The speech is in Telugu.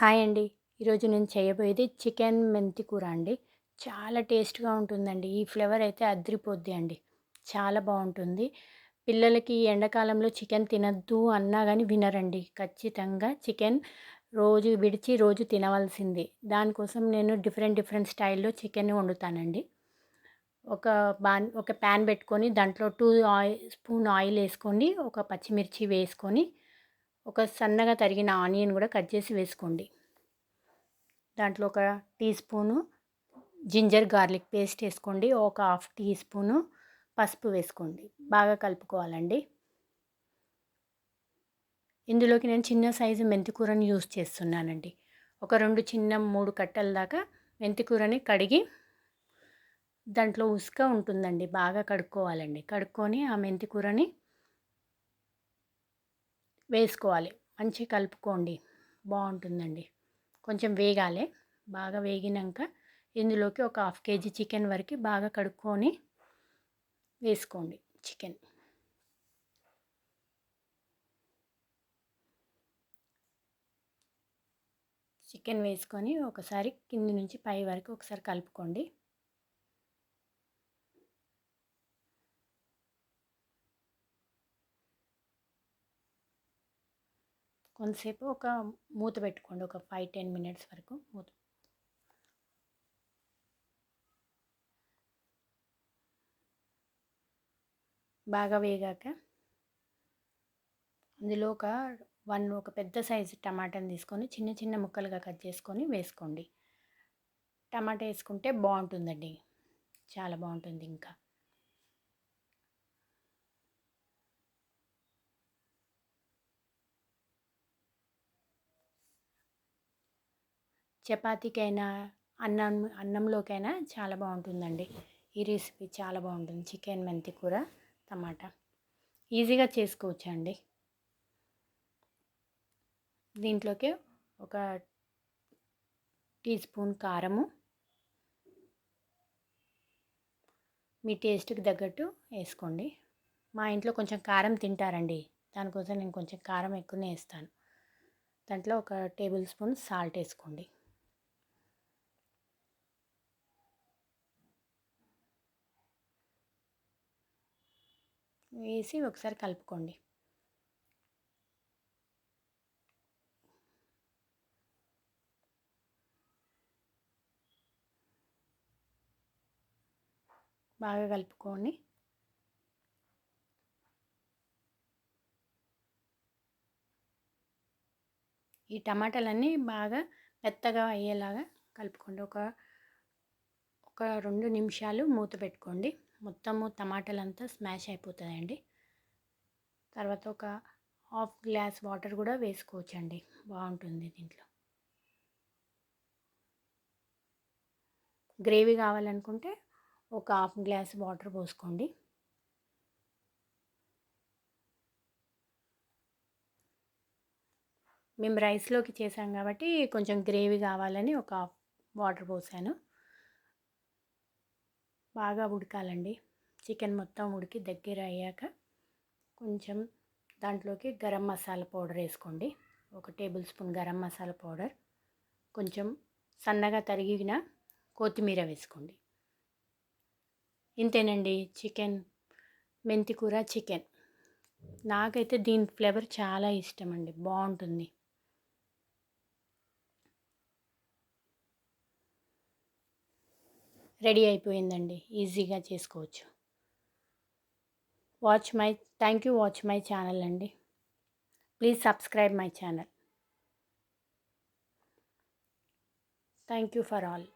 హాయ్ అండి. ఈరోజు నేను చేయబోయేది చికెన్ మెంతి కూర అండి. చాలా టేస్ట్గా ఉంటుందండి. ఈ ఫ్లేవర్ అయితే అద్రిపోద్ది అండి. చాలా బాగుంటుంది. పిల్లలకి ఈ ఎండాకాలంలో చికెన్ తినద్దు అన్నా కానీ వినరండి. ఖచ్చితంగా చికెన్ రోజు విడిచి రోజు తినవలసింది. దానికోసం నేను డిఫరెంట్ డిఫరెంట్ స్టైల్లో చికెన్ వండుతానండి. ఒక బాన్ ఒక ప్యాన్ పెట్టుకొని దాంట్లో టూ ఆయిల్ స్పూన్ ఆయిల్ వేసుకొని ఒక పచ్చిమిర్చి వేసుకొని ఒక సన్నగా తరిగిన ఆనియన్ కూడా కట్ చేసి వేసుకోండి. దాంట్లో ఒక tea spoon ginger garlic paste వేసుకోండి. ఒక హాఫ్ టీ స్పూను పసుపు వేసుకోండి. బాగా కలుపుకోవాలండి. ఇందులోకి నేను చిన్న సైజు మెంతికూరని యూస్ చేస్తున్నానండి. ఒక రెండు చిన్న మూడు కట్టల దాకా మెంతికూరని కడిగి దాంట్లో ఉసుక ఉంటుందండి. బాగా కడుక్కోవాలండి. కడుక్కొని ఆ మెంతికూరని వేసుకోవాలి. మంచి కలుపుకోండి. బాగుంటుందండి. కొంచెం వేగాలి. బాగా వేగినాక ఇందులోకి ఒక హాఫ్ కేజీ చికెన్ వరకు బాగా కడుక్కొని వేసుకోండి చికెన్. చికెన్ వేసుకొని ఒకసారి కింది నుంచి పై వరకు ఒకసారి కలుపుకోండి. కొంతసేపు ఒక మూత పెట్టుకోండి. ఒక ఫైవ్ టెన్ మినిట్స్ వరకు మూత. బాగా వేగాక అందులో ఒక వన్ ఒక పెద్ద సైజు టమాటాని తీసుకొని చిన్న చిన్న ముక్కలుగా కట్ చేసుకొని వేసుకోండి. టమాటా వేసుకుంటే బాగుంటుందండి. చాలా బాగుంటుంది ఇంకా. చపాతీకైనా అన్నం అన్నంలోకైనా చాలా బాగుంటుందండి. ఈ రెసిపీ చాలా బాగుంటుంది. చికెన్ మెంతి కూర టమాటా. ఈజీగా చేసుకోవచ్చు అండి దీంట్లోకి ఒక టీ స్పూన్ కారము మీ టేస్ట్కి తగ్గట్టు వేసుకోండి. మా ఇంట్లో కొంచెం కారం తింటారండి. దానికోసం నేను కొంచెం కారం ఎక్కువనే వేస్తాను. దాంట్లో ఒక టేబుల్ స్పూన్ సాల్ట్ వేసుకోండి. వేసి ఒకసారి కలుపుకోండి. బాగా కలుపుకోండి ఈ టమాటాలన్నీ బాగా మెత్తగా అయ్యేలాగా కలుపుకోండి. ఒక ఒక రెండు నిమిషాలు మూత పెట్టుకోండి. మొత్తము టమాటాలంతా స్మాష్ అయిపోతుందండి తర్వాత ఒక హాఫ్ గ్లాస్ వాటర్ కూడా వేసుకోవచ్చండి. బాగుంటుంది దీంట్లో. గ్రేవీ కావాలనుకుంటే ఒక హాఫ్ గ్లాస్ వాటర్ పోసుకోండి. మేము రైస్లోకి చేసాం కాబట్టి కొంచెం గ్రేవీ కావాలని ఒక హాఫ్ వాటర్ పోసాను. బాగా ఉడకాలండి. చికెన్ మొత్తం ఉడికి దగ్గర అయ్యాక కొంచెం దాంట్లోకి గరం మసాలా పౌడర్ వేసుకోండి. ఒక table spoon garam masala powder కొంచెం సన్నగా తరిగిన కొత్తిమీర వేసుకోండి. ఇంతేనండి చికెన్ మెంతికూర చికెన్. నాకైతే దీని ఫ్లేవర్ చాలా ఇష్టం అండి బాగుంటుంది. రెడీ అయిపోయిందండి. ఈజీగా చేసుకోవచ్చు. Watch my thank you watch my channel అండి. Please subscribe my channel thank you for all